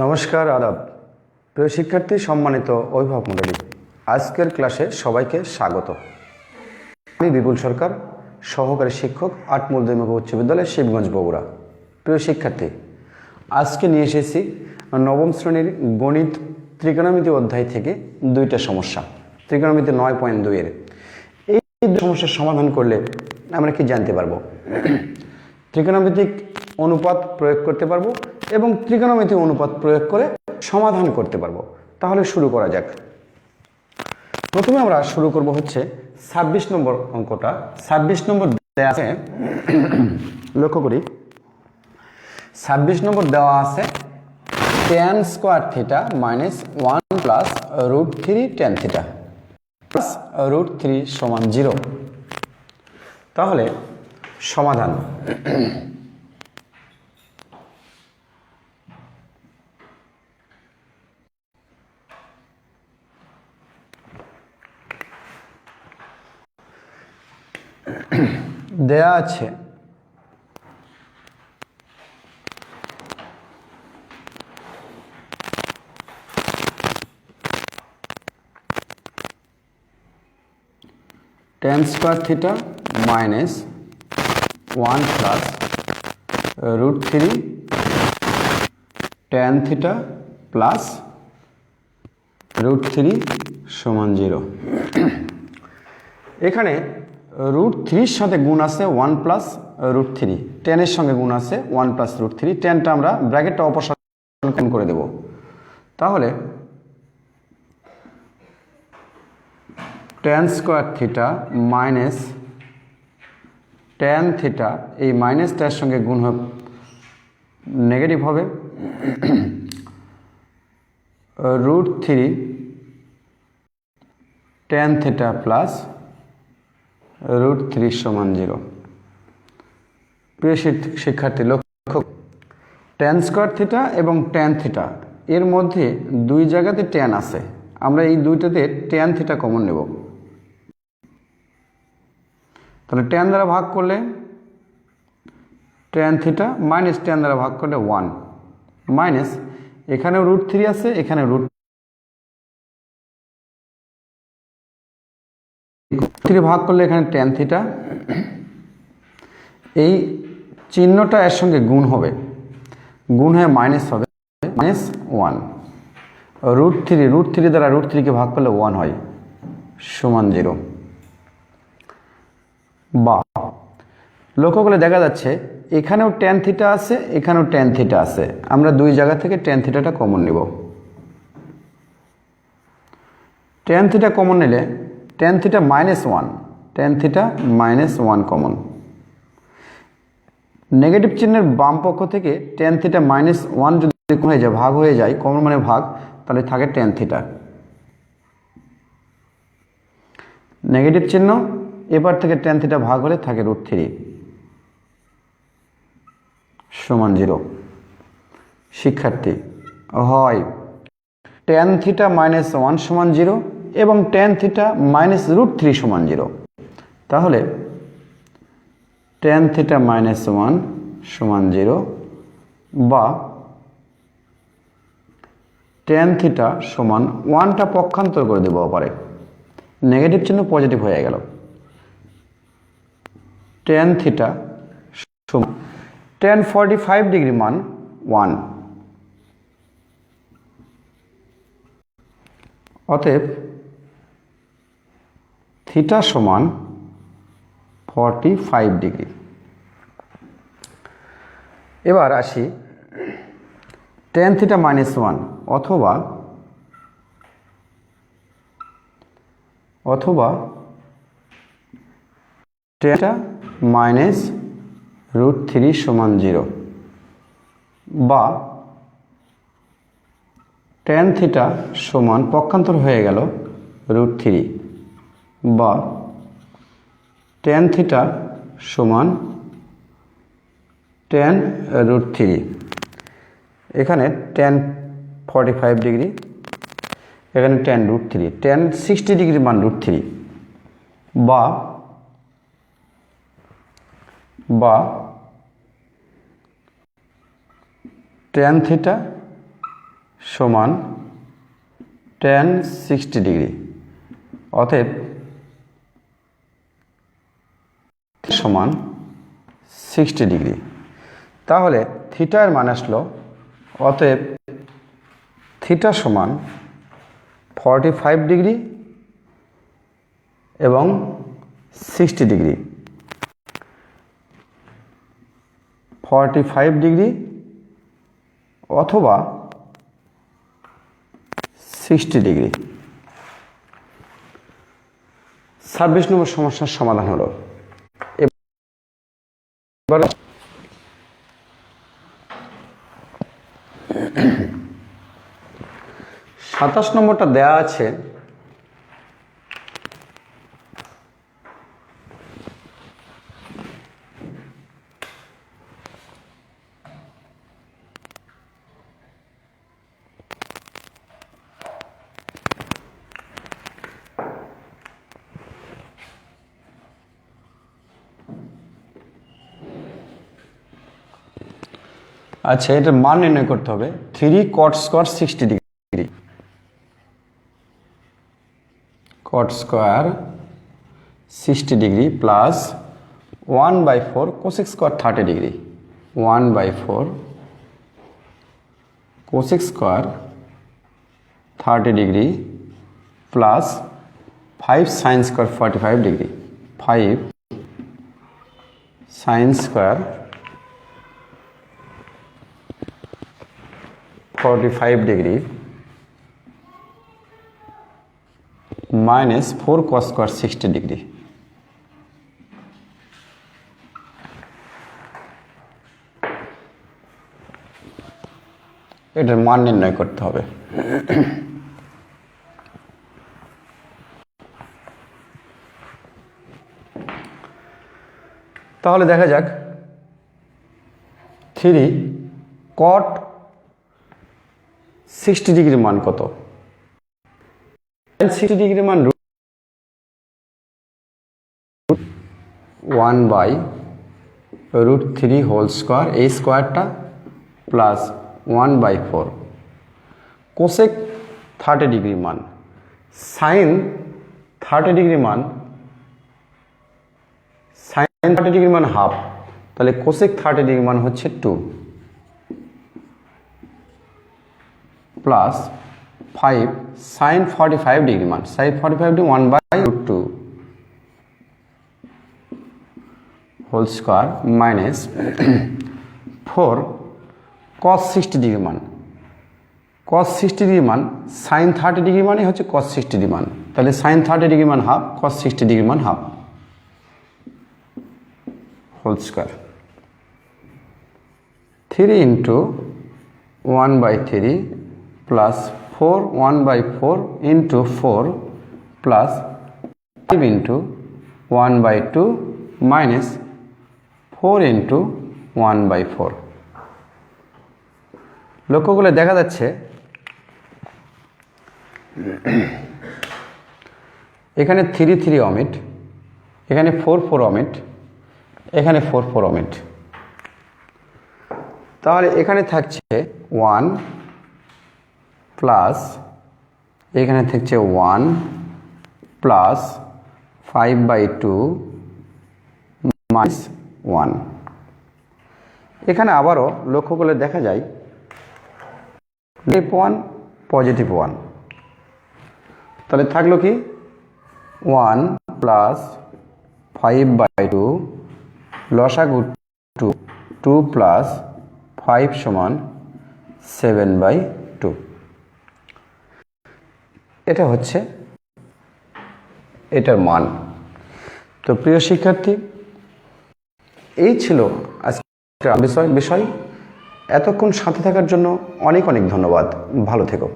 নমস্কার, আদাব। প্রিয় শিক্ষার্থী, সম্মানিত অভিভাবক মণ্ডলী, আজকের ক্লাসে সবাইকে স্বাগত। আমি বিপুল সরকার, সহকারী শিক্ষক আটমূল দৈমুখ উচ্চ বিদ্যালয় শিবগঞ্জ বগুড়া। প্রিয় শিক্ষার্থী, আজকে নিয়ে এসেছি নবম শ্রেণির গণিত ত্রিকোণমিতি অধ্যায় থেকে দুইটা সমস্যা। ত্রিকোণমিতি নয় পয়েন্ট দুইয়ের এই সমস্যার সমাধান করলে আমরা কি জানতে পারব? ত্রিকোণমিতিক অনুপাত প্রয়োগ করতে পারব এবং ত্রিকোণমিতিক অনুপাত প্রয়োগ করে সমাধান করতে পারব। তাহলে শুরু করা যাক। প্রথমে আমরা শুরু করব হচ্ছে ছাব্বিশ নম্বর অঙ্কটা। ছাব্বিশ নম্বর দেওয়া আছে, লক্ষ্য করি। ছাব্বিশ নম্বর দেওয়া আছে tan square theta minus one plus root three tan theta plus root three সমান জিরো তাহলে সমাধান। দেয়া আছে। Tan square theta minus one plus root three tan theta plus root three সমান জিরো এখানে রুট থ্রির সাথে গুণ আছে ওয়ান প্লাস রুট থ্রি টেনের সঙ্গে গুণ আছে ওয়ান প্লাস রুট থ্রি টেনটা আমরা ব্র্যাকেটটা অপসারণ করে দেব। তাহলে tan square theta minus tan theta এই মাইনাসটার সঙ্গে গুণ হবে নেগেটিভ হবে। Root three tan theta plus root three সমান জিরো। প্রিয় শিক- শিক্ষার্থী, লক্ষ্য টেন স্কোয়ার থিটা এবং টেন থিটা এর মধ্যে দুই জায়গাতে টেন আছে। আমরা এই দুইটাতে টেন থিটা কমন নেব। তাহলে টেন দ্বারা ভাগ করলে টেন থিটা মাইনাস টেন দ্বারা ভাগ করলে ওয়ান মাইনাস এখানেও রুট থ্রি আছে এখানে রুট থ্রি ভাগ করলে এখানে টেন থিটা এই চিহ্নটা এর সঙ্গে গুণ হবে। গুণ হয়ে মাইনাস হবে minus one root three root three দ্বারা রুট থ্রিকে ভাগ করলে ওয়ান হয়, সমান জিরো বা, লক্ষ্য করলে দেখা যাচ্ছে, এখানেও টেন থিটা আছে, এখানেও টেন থিটা আছে। আমরা দুই জায়গা থেকে টেন থিটাটা কমন নিব। টেন থিটা কমন নিলে tan theta minus one tan theta minus one common negative চিহ্নের বাম পক্ষ থেকে টেন থিটা মাইনাস ওয়ান যদি হয়ে যায়, ভাগ হয়ে যায় কমন মানে ভাগ, তাহলে থাকে টেন থিটা নেগেটিভ চিহ্ন, এবার থেকে টেন থিটা ভাগ হলে থাকে রুট থ্রি সমান জিরো শিক্ষার্থী, হয়। টেন থিটা মাইনাস ওয়ান সমান জিরো এবং tan theta minus root three সমান জিরো তাহলে টেন থিটা মাইনাস ওয়ান সমান জিরো বা টেন থিটা সমান ওয়ানটা পক্ষান্তর করে দেবো পারে নেগেটিভ চিহ্ন পজিটিভ হয়ে গেল। টেন থিটা সমান টেন ফর্টি ফাইভ ডিগ্রি মান ওয়ান অতএব থিটা সমান ফর্টি ফাইভ ডিগ্রি। এবার আসি টেন থিটা মাইনাস ওয়ান অথবা অথবা টেনটা মাইনাস রুট থ্রি সমান জিরো বা টেন থিটা সমান পক্ষান্তর হয়ে গেল রুট থ্রি। বা টেন থিটা সমান টেন রুট থ্রি এখানে টেন ফর্টি ফাইভ ডিগ্রি এখানে tan root three tan sixty degree মান রুট থ্রি বা বা টেন থিটা সমান টেন সিক্সটি ডিগ্রি অতএব সমান সিক্সটি ডিগ্রি তাহলে থিটার মান আসলো, অতএব থিটা সমান ফর্টি ফাইভ ডিগ্রি এবং sixty degree forty five degree অথবা সিক্সটি ডিগ্রি ছাব্বিশ নম্বর সমস্যার সমাধান হলো। এবার সাতাশ নম্বরটা দেয়া আছে। আচ্ছা এটার মান নির্ণয় করতে হবে। Three cot square sixty degree cot square sixty degree plus one by four cosec square thirty degree one by four cosec square thirty degree plus five sine square forty five degree five sine square 45 degree minus 4 cos square 60 degree এটার মান নির্ণয় করতে হবে তাহলে দেখা যাক three cot sixty degree মান কত? সিক্সটি ডিগ্রি মান one by root three whole square এই স্কোয়ারটা plus one by four cosec thirty degree মান সাইন থার্টি ডিগ্রি মান সাইন থার্টি ডিগ্রি মান হাফ তাহলে কোসেক থার্টি ডিগ্রি মান হচ্ছে two plus five sine forty five degree মান sine forty five degree one by two whole square minus four cos sixty degree মান cos sixty degree মান sine thirty degree মানে হচ্ছে cos sixty degree মান তাহলে sine thirty degree মান half cos sixty degree মান half whole square three into one by three plus four one by four into four plus five into one by two minus four into one by four লক্ষ্য করলে দেখা যাচ্ছে। এখানে three three omit এখানে four four omit এখানে four four omit তাহলে এখানে থাকছে ওয়ান প্লাস এখানে থাকছে one plus five by two minus one এখানে আবারও লক্ষ্য করলে দেখা যায় নেগেটিভ ওয়ান পজিটিভ ওয়ান তাহলে থাকল কি? One plus five by two লসাগু টু টু প্লাস ফাইভ সমান সেভেন বাই টু এটা হচ্ছে এটার মান। তো প্রিয় শিক্ষার্থী, এই ছিল আজকে বিষয় বিষয়। এতক্ষণ সাথে থাকার জন্য অনেক অনেক ধন্যবাদ। ভালো থেকো।